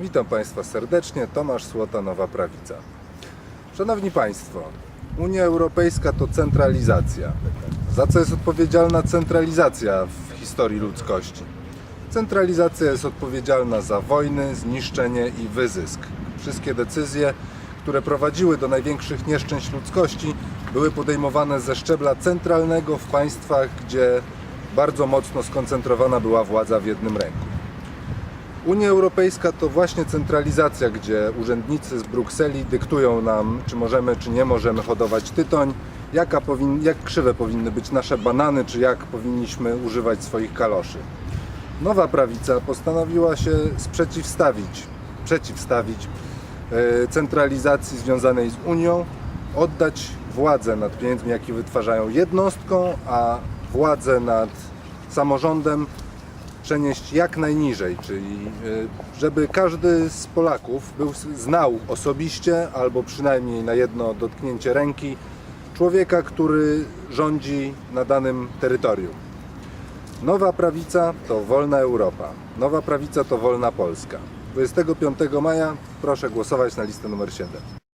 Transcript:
Witam Państwa serdecznie, Tomasz Słota, Nowa Prawica. Szanowni Państwo, Unia Europejska to centralizacja. Za co jest odpowiedzialna centralizacja w historii ludzkości? Centralizacja jest odpowiedzialna za wojny, zniszczenie i wyzysk. Wszystkie decyzje, które prowadziły do największych nieszczęść ludzkości, były podejmowane ze szczebla centralnego w państwach, gdzie bardzo mocno skoncentrowana była władza w jednym ręku. Unia Europejska to właśnie centralizacja, gdzie urzędnicy z Brukseli dyktują nam, czy możemy, czy nie możemy hodować tytoń, jaka powin, jak krzywe powinny być nasze banany, czy jak powinniśmy używać swoich kaloszy. Nowa prawica postanowiła się sprzeciwstawić, przeciwstawić e, centralizacji związanej z Unią, oddać władzę nad pieniędzmi, jakie wytwarzają jednostkom, a władzę nad samorządem przenieść jak najniżej, czyli y, żeby każdy z Polaków był, znał osobiście albo przynajmniej na jedno dotknięcie ręki człowieka, który rządzi na danym terytorium. Nowa prawica to wolna Europa. Nowa prawica to wolna Polska. 25 maja proszę głosować na listę numer 7.